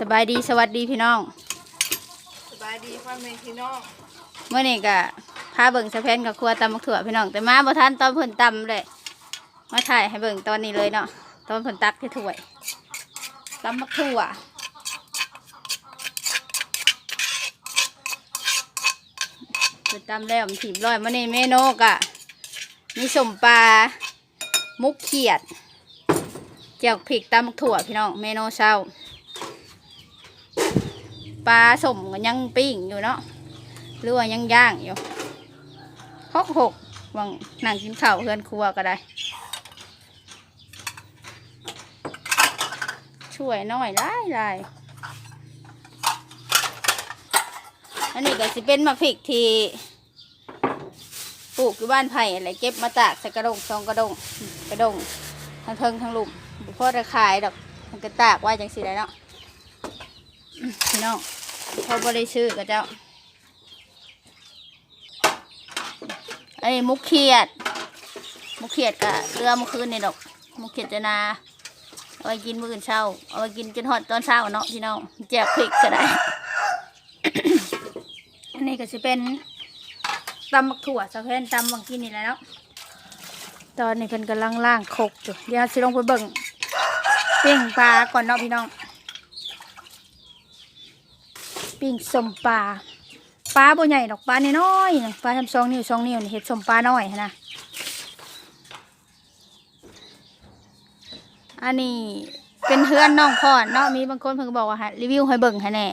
สบายดีสวัสดีพี่น้องสบายดีพ่อแม่พี่น้องเมื่อนี้ก็พาเบิ่งสะเพนกับครัวตำมักถั่วพี่น้องแต่มาบ่ทันตอนเพิ่นตำเลยมาถ่ายให้เบิ่งตอนนี้เลยเนาะตอนเพิ่นตักที่ถ้วยตำมักถั่วเพิ่นตำแล้วมันถีบร้อยมื่อนี้เมนูกะมีสมปลามุกเขียดเจียวพริกตำมักถั่วพี่น้องเมนูเช้า ปลาสมก็ยังปิ้งอยู่เนาะหรือว่ายังย่างอยู่หกหกวังนั่งกินข้าวเพื่อนครัวก็ได้ ช่วยน้อยได้ได้อันนี้ก็สิเป็นมะพริกที่ปลูกอยู่บ้านไผ่อะไรเก็บมาจากใส่กระดงซองกระดงกระดงทั้งเทิงทั้งหลุมบ่อจะขายดอกมันก็ตากไว้จังสิได้เนาะ พี่น้องเขาบริชื่อกับเจ้าอันนี้มุกเขียด มุกเขียดกะเรือเมื่อคืนนี่ดอก มุกเขียดจะนาเอาไว้กินมื้ออื่นเช้า เอาไว้กินจนหอดตอนเช้าเนาะพี่น้องแจกพริกก็ได้ อันนี้ก็จะเป็นตำบักถั่วสะเพนตำบางกินนี่แล้ว ตอนนี้เพิ่นกำลังล่างคกอยู่เดี๋ยวสิลงไปเบิ่งปิ้งปลาก่อนเนาะพี่น้อง ปิ้งสมปลาปลาบ่ใหญ่ดอกปลาน้อยๆนะปลาทำสองนิ้วสองนิ้วนี่เห็ดสมปลาน้อยนะอันนี้เป็นเพื่อนน้องพ่อเนาะมีบางคนเพิ่นก็บอกว่ารีวิวให้เบิ่งให้แหน่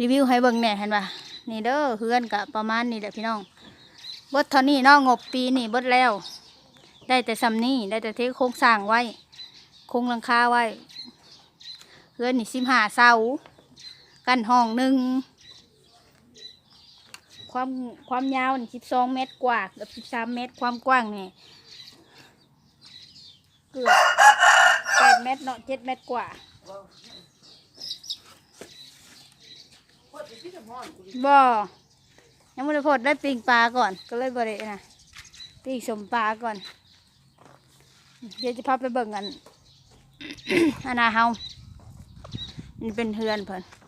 รีวิวให้เบิ่งแหน่เห็นปะนี่เด้อเพื่อนกับประมาณนี้แหละพี่น้องบดเท่านี้นาะงบปีนี่บดแล้ว ได้แต่ซำนี้ได้แต่เทโครงสร้างไว้โครงหลังคาไว้เพื่อนนี่สิบห้าเสา กันห้องหนึ่งความความยาวนี่สิบสองเมตรกว่าเกือบสิบสามเมตรความกว้างเนี่ยเกือบแปดเมตรเนาะเจ็ดเมตรกว่าบ่ยังไม่ได้พดได้ปิงปลาก่อน ก็เลยบรินะปิงสมปลาก่อน เดี๋ยวจะพาไปเบิ่งกันอันนาเฮามันเป็นเฮือนเพิ่น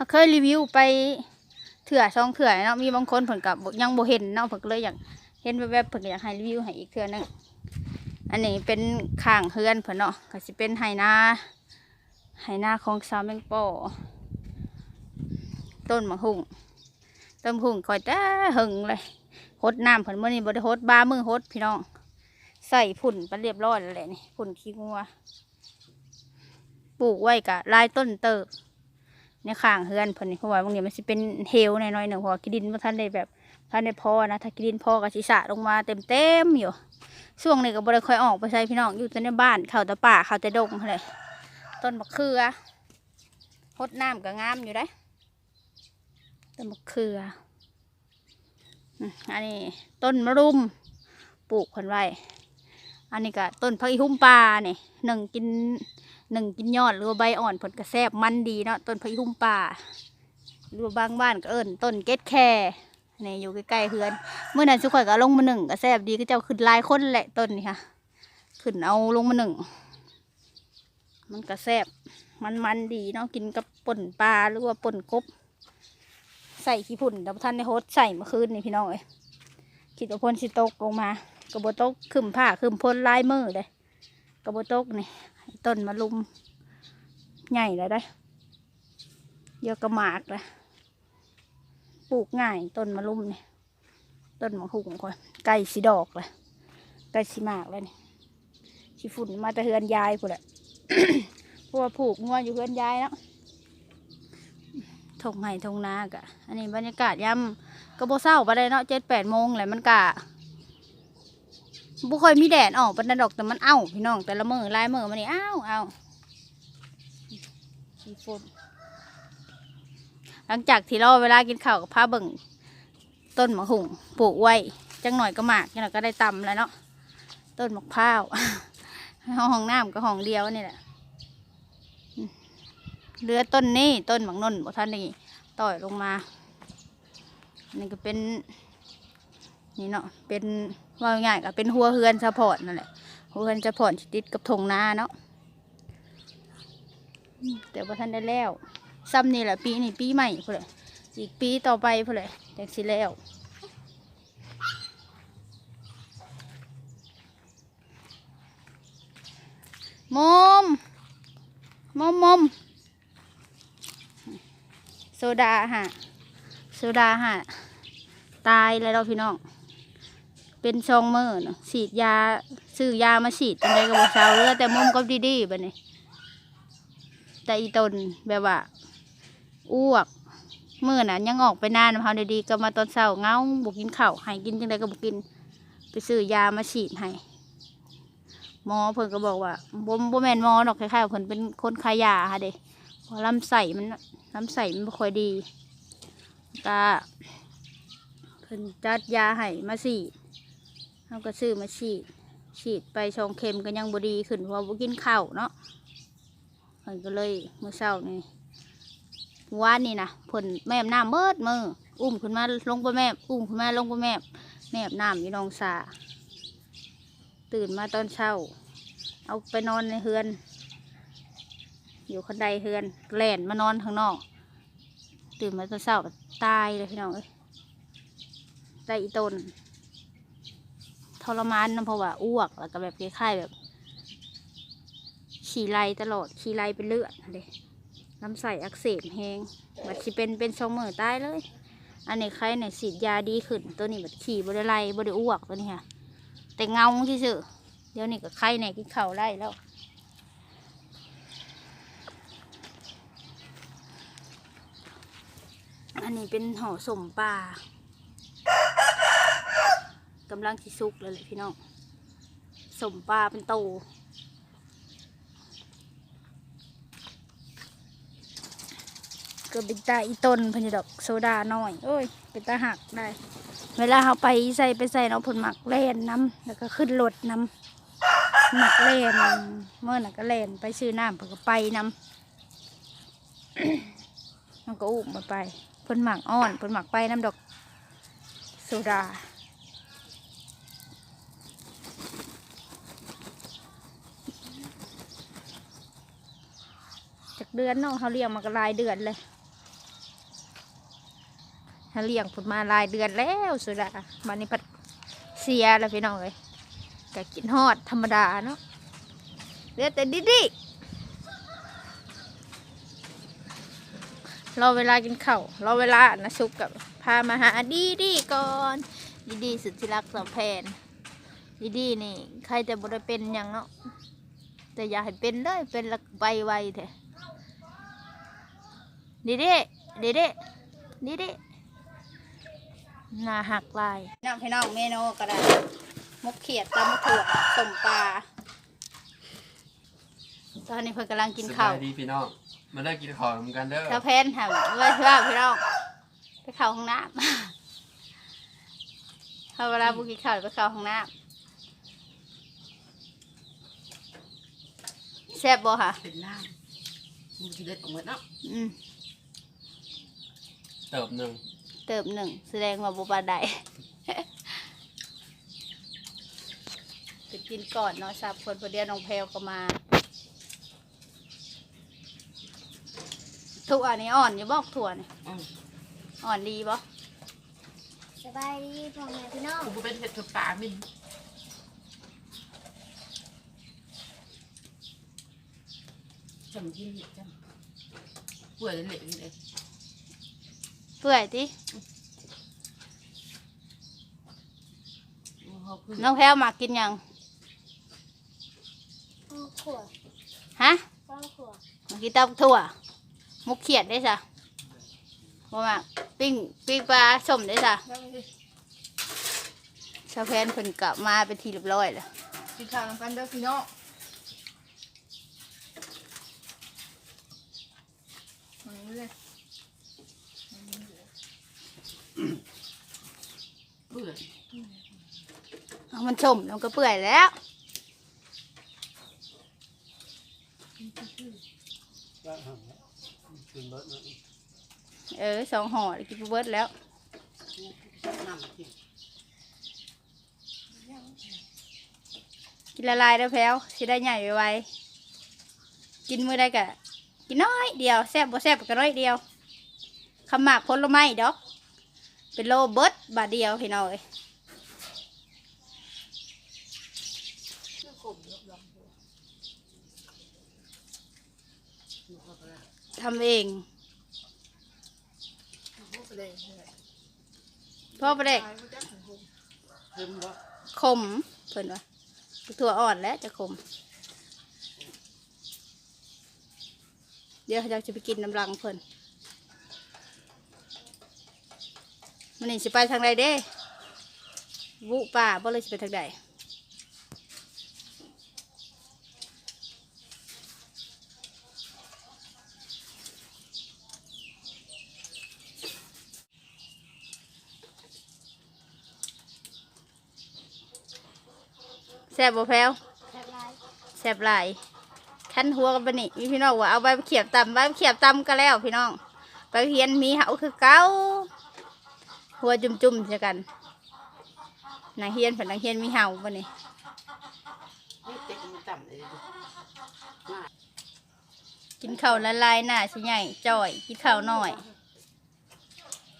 เขาเคยรีวิวไปเถื่อซองเถื่อเนาะมีบางคนผลกับยังโบเห็นเนาะเพิ่นก็เลยอยากเห็นแวบๆเพิ่นก็อยากให้รีวิวให้อีกเถื่อนึงอันนี้เป็นข้างเฮือนเพิ่นเนาะก็สิเป็นไหนาไหนาของสาวแมงป่อต้นมะฮุ่งต้นมะฮุ่งคอยแต่หึงเลยหดน้ำเพิ่นมื้อนี้บ่ได้หดบามือหดพี่น้องใส่ผุ่นไปเรียบร้อยแล้วแหละนี่ผุ่นขี้งัวปลูกไว้กะลายต้นเติบ ในข้างเฮือนเพิ่นนี่เพราะว่าบางทีมันสิเป็นเฮวหน่อยๆหนึ่งพราะว่ากินดินบ่ทันได้แบบทันได้พอนะถ้ากิดินพอก็สิสะลงมาเต็มๆอยู่ช่วงนี้ก็บ่ได้ค่อยออกไปใช้พี่น้องอยู่แต่ในบ้านเข้าแต่ป่าเข้าแต่ดงหั่นแหละต้นมะเขือหดน้ำก็งามอยู่ได้ต้นมะเขืออันนี้ต้นมะรุมปลูกเพิ่นไว้ อันนี้ก็ต้นผักอีหุ่มปลาเนี่ยหนึ่งกิน หนึ่งกินยอดหรือว่าใบอ่อนผลกระแซบมันดีเนาะต้นพะยุ่มป่าหรือว่าบางบ้านก็เอิญต้นเก็ดแคนี่อยู่ใกล้ๆเฮือน เมื่อนั้นสุกข่อยก็ลงมาหนึ่งกระแซบดีก็เจ้าขึ้นลายคนแหละต้นนี่ค่ะ ขึ้นเอาลงมาหนึ่งมันกระแซบมันมันดีเนาะกินกับป่นปลาหรือว่าป่นกบ ใส่ขี้ผุ่นแต่ท่านในโฮสใส่เมื่อคืนนี่พี่น้องเอ้ยคิดว่าพ่นสิตกลงมากระโบตกขึ้นผ้าขึ้นพ่นลายมือเลยกระโบตกนี่ ต้นมะลุมใหญ่แล้วได้เยอะกระหมากเลยปลูกง่ายต้นมะลุมเนี่ยต้นมะหุ่งค่อยไก่สีดอกเลยไก่สีหมากเลยนี่สีฝุ่นมาแต่เฮือนยายพูแหละเพราะว่าผูกงัวอยู่เฮือนยายเนาะทงไห้ทงนากะ อันนี้บรรยากาศย่ำกระโบเศร้าไปเลยเนาะเจ็ดแปดโมงแหละมันกะ บุค่อยมีแดดออกเป็นดอกแต่มันเอ้าพี่น้องแต่ละมือลายมือมันนี่เอ้าเอ้าขี้ฝุ่นหลังจากที่เราเวลากินข้าวกับผ้าเบิ่งต้นมะหุ่งปลูกไว้จังหน่อยก็หมากจังหน่อยก็ได้ตำแล้วเนาะต้นมะพร้าวห้องน้ำก็ห้องเดียวนี่แหละเหลือต้นนี้ต้นหมักนนบ่ท่านนี่ต่อยลงมานี่ก็เป็น นี่เนาะเป็นว่าง่ายก็เป็นหัวเฮือนสะพอร์ตนั่นแหละหัวเฮือนสะพอร์ตติดกับทงนาเนาะแต่ว่าท่านได้แล้วซ้ำนี่แหละปีนี้ปีใหม่พุ่นเลยอีกปีต่อไปพุ่นเลยจังสิแล้วมมมมมมโซดาฮะโซดาฮะตายแล้วเราพี่น้อง เป็นซองเมื่อนะฉีดยาซื้อยามาฉีดจังไดก็บ่เศร้าเลือแต่มุมก็ดีๆบัดนี้แต่อีตนแบบว่าอ้วกมื่อน่ะยังออกไปนานพาดีๆก็มาตอนเช้าเงาบุกินข้าวให้กินจังไดก็บุกิน ไปซื้อยามาฉีดให้หมอเพิ่นก็บอกว่าบ่บ่แม่นหมอดอกคล้ายๆเพิ่นเป็นคนขายยาค่ะเด้เพราะลำไส้มันลำไส้มันบ่ค่อยดีก็เพิ่นจัดยาให้มาฉีด เราก็ซื้อมาฉีด ฉีดไปชองเข็มก็ยังบดีขึ้นเพราะว่ากินข้าวเนาะเพิ่นก็เลยเมื่อเช้านี่วานนี่นะเพิ่นแม่มน้ำเมิดมืออุ้มขึ้นมาลงไปแม่อุ้มขึ้นมาลงไปแม่แม่น้ำอยู่นองสาตื่นมาตอนเช้า เอาไปนอนในเฮือน อยู่คันไดเฮือนแล่นมานอนข้างนอก ตื่นมาตอนเช้าตายเลยพี่น้องเอ้ยตายอีตน ทรมานนะเพราะว่าอ้วกแล้วก็แบบคล้ายๆแบบ ขี่ไลตลอดขี่ไลเป็นเลือดเลยลำไส้อักเสบแหงบัดสิเป็นเป็นสองมือตายเลย อันนี้ใครเนี่ยฉีดยาดีขึ้น ตัวนี้บัดขี่บริไลบริอ้วกตัวนี้ค่ะ แต่เงาที่สุดเดี๋ยวนี้ก็ไข้เนี่ยกินเข้าได้แล้วอันนี้เป็นห่อสมปลา กำลังสิซุกเลยแหละพี่น้องสมปลาเป็นโตก็เป็นตาอีต้นเพันจะดอกโซดาหน่อยโอ้ยเป็นตาหักได้ เวลาเขาไปใส่ไปใส่เนาะผลหมักแล่นน้ำแล้วก็ขึ้นรถน้ำหมักแล่นเมื่อน่ะก็แล่นไปซื้อน้ำเพิ่นก็ไปน้ำมันก็อุ้มมาไปผลหมักอ่อนผลหมักไปน้ำดอกโซดา จาก เดือนเนาะเขาเลี้ยงมาก็รายเดือนเลยเขาเลี้ยงผลมาลายเดือนแล้วสุดามันนี่พัดเสียแล้วพี่น้องเลยก็กินฮอดธรรมดาเนาะเหลือแต่ดิดิรอเวลากินข้าวรอเวลานะซุปกับพามาหาดีดีก่อนดีดีสุดที่รักสองแผนดีดีนี่ ใครจะบ่ได้เป็นหยังเนาะแต่อย่าให้เป็นเลยเป็นและใบไวเถอะ ดีดิดีดิดีดิหนาหักลายน้องพี่น้องเมนูก็ได้มกเขียดตำมะถั่วส้มปลาตอนนี้เพิ่นกำลังกินข้าวสบยดีพี่น้องมาได้กินข้าวเหมือนกันเด้อแล้วเพนทำไว้ว่าพี่น้องไปเข้าห้องน้ำเขาเวลาบุกินข้าวไปเข้าห้องน้ำแซ่บบ่ค่ะเป็นน้ำมันจะเด็ดออกมาเนาะอืม เติบหนึ่งเติมหนึ่งแสดงว่าบุปผาได้จะกินก่อนเนาะสับคนพอเดียวน้องแพลวก็มา ถั่วนี่อ่อนอยู่บอกถั่วนี่อืมอ่อนดีบ่สบายดีพ่อแม่พี่น้องกูเป็นเห็ดกับปลามินจำกินเห็ดจำป่วยเละๆนี่เลย เปื่อยติเขาคือน้องแพลวมากินหยังข้าวขวดฮะข้าวขวดมากินตับถั่วมุกเขียดได้จ้ะบ่มาปิ้งปิ้งปลาส้มได้จ้ะชาวแพนเพิ่นกลับมาเป็นทีเรียบร้อยแล้วกินข้าวน้ำกันเด้อพี่น้องมาเลย เบื่อเอามันส้มแล้วก็เปื่อยแล้วเออสองห่อได้กินเบิร์ดแล้วน้ำกินกินละลายแล้วแพ้วสิได้ใหญ่ไวๆกินมือได้กะกินน้อยเดียวแซ่บบ่แซ่บก็น้อยเดียวขมากผลไม้ดอก เป็นโลเบิดบาทเดียวพี่น้องเอ้ยทำเองพ่อประเด็กตายไม่จักถึงขมเพิ่นว่าถั่วอ่อนแล้วจะขม เดี๋ยวอยาจะไปกินน้ำรังเพิ่น มันนี่สิไปทางใดเด้วุป่าบ่เลยสิไปทางใดแซ่บบ่แพลวแซ่บลายแซ่บลายคันหัวกันปะนี่มีพี่น้องว่าเอาใบเขียบตำใบเขียบตำก็แล้วพี่น้องไปเฮียนมีเหาคือเก้า หัวจุ่มๆใช่กันนางเฮียนผันนางเฮียนมีเหาปะนี่นี่เต็มต่ำเลยกินข้าวละลายหน้าสิใหญ่จ่อย กินข้าวน้อย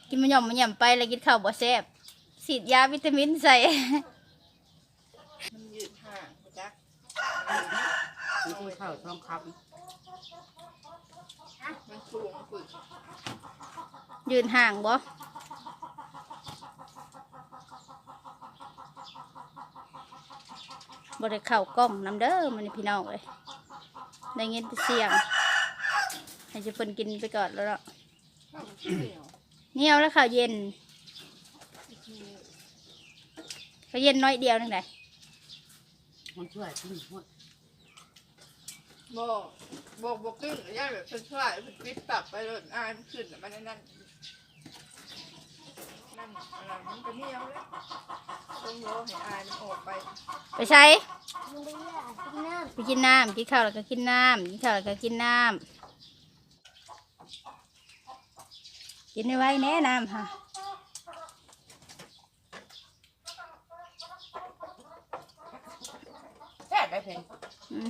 กินมันหย่อมมันหย่ำไปแล้วกินข้าวบ่แซ่บฉีดยาวิตามินใส่มันยืดห่างบ่จักนี่คือข้าวทองคมันสูงฝึกยืนห่างบ่ บ่ได้เข้ากล้องน้ำเด้อมันพี่น้องเลยได้ยินเสียงให้จะเพิ่นกินไปก่อนแล้วเนาะข้าวมันเขียวเหนียวแล้วข้าวเย็นข้าวเย็นน้อยเดียวนึงไงำมันช่วยทิ้งหมดบอกบอกบอกกึ่งย่าแบบช่วยเป็นปิดปรับไปเลยอานขึ้นมันนั่น นั่นนั่นอะไรมันก็เหนียวเลยต้องรอให้อายมันออกไปไปใช้มึงได้เลือดกินน้ไปกินน้ำกินข้าวแล้วก็กินน้ำกินข้าวแล้วก็กินน้ำกินไว้แน่น้ำค่ะแค่ได้เพลงอืม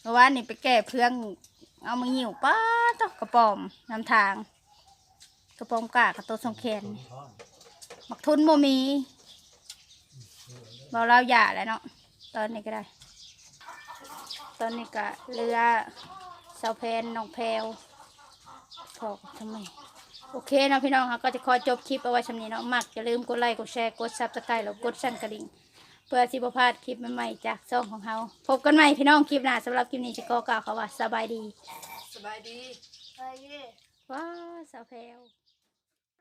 เมื่อวานนี่ไปแก้เพื่องเอามาหิวป้าตอกกระป๋อมนำทาง กระป๋อมกากระโตวสองแขนนี่มักทุนโมมีเราเราหย่าแล้วเนาะตอนนี้ก็ได้ ตอนนี้ก็เรือสาวแพนน้องแพรวพอกับทำไมโอเคเนาะพี่น้องค่ะก็จะขอจบคลิปเอาไว้ชำนี้เนาะมักอย่าลืมกดไลค์กดแชร์กดซับสไครต์แล้วกดสั่นกระดิ่งเพื่อสิบพลาดคลิปใหม่ๆจากซ่องของเราพบกันใหม่พี่น้องคลิปหน้าสำหรับคลิปนี้จะก็กล่าวคำว่าสบายดี สบายดีำไปเย่ว้าวสาวแพรว